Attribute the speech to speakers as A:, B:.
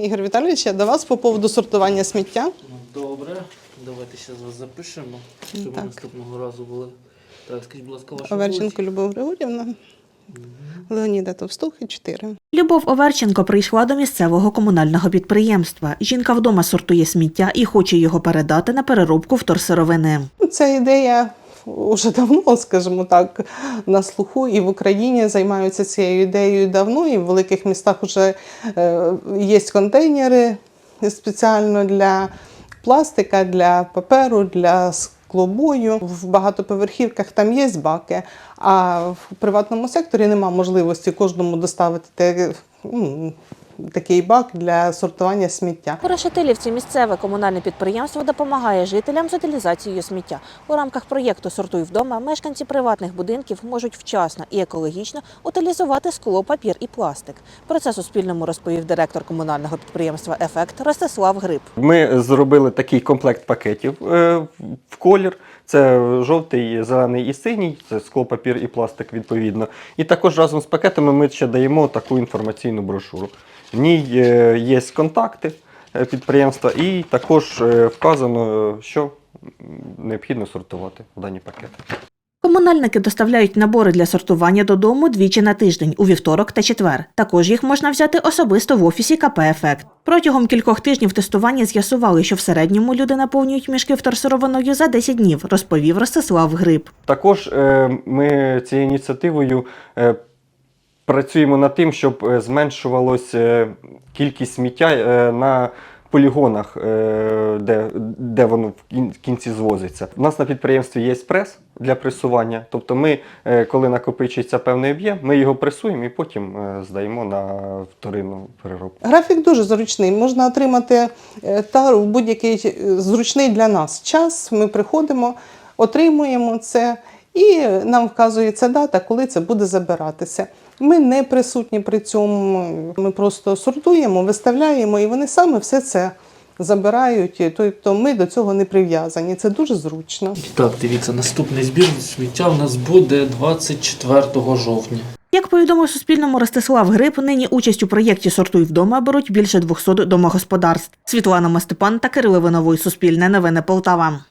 A: Ігор Віталійович, я до вас по поводу сортування сміття.
B: Ну, Добре, давайте ще вас запишемо, щоб
A: Так.
B: наступного разу були. Так, скажіть, будь ласка, ваша
A: Оверченко Любов Григорівна, Леоніда Товстухи, 4.
C: Любов Оверченко прийшла до місцевого комунального підприємства. Жінка вдома сортує сміття і хоче його передати на переробку вторсировини.
A: Ця ідея вже давно, скажімо так, на слуху і в Україні займаються цією ідеєю давно, і в великих містах вже е, є контейнери спеціально для пластика, для паперу, для склобою. В багатоповерхівках там є баки, а в приватному секторі нема можливості кожному доставити те, м, такий бак для сортування сміття.
C: У Решетилівці місцеве комунальне підприємство допомагає жителям з утилізацією сміття. У рамках проєкту Сортуй вдома мешканці приватних будинків можуть вчасно і екологічно утилізувати скло, папір і пластик. Про це Суспільному розповів директор комунального підприємства Ефект Ростислав Гриб.
D: Ми зробили такий комплект пакетів е, в колір. Це жовтий, зелений і синій, це скло, папір і пластик відповідно. І також разом з пакетами ми ще даємо таку інформаційну брошуру. В ній е, є контакти е, підприємства, і також е, вказано, що необхідно сортувати дані пакети.
C: Комунальники доставляють набори для сортування додому двічі на тиждень у вівторок та четвер. Також їх можна взяти особисто в офісі КП «Ефект». Протягом кількох тижнів тестування з'ясували, що в середньому люди наповнюють мішки вторсировиною за 10 днів, розповів Ростислав Гриб.
D: Також ми цією ініціативою працюємо над тим, щоб е, зменшувалась е, кількість сміття е, на полігонах, де, де воно в кінці звозиться. У нас на підприємстві є прес для пресування. Тобто, ми, коли накопичується певний об'єм, ми його пресуємо і потім здаємо на вторинну переробку.
A: Графік дуже зручний. Можна отримати е, тар в будь-який зручний для нас час. Ми приходимо, отримуємо це, і нам вказується дата, коли це буде забиратися. Ми не присутні при цьому. Ми просто сортуємо, виставляємо, і вони саме все це забирають. Тобто ми до цього не прив'язані. Це дуже зручно.
B: Так, дивіться, наступний збір сміття у нас буде 24 жовтня.
C: Як повідомив Суспільному Ростислав Гриб, нині участь у проєкті Сортуй вдома беруть більше 200 домогосподарств. Світлана Мастепан та Кирило Виновий. Суспільне новини Полтава.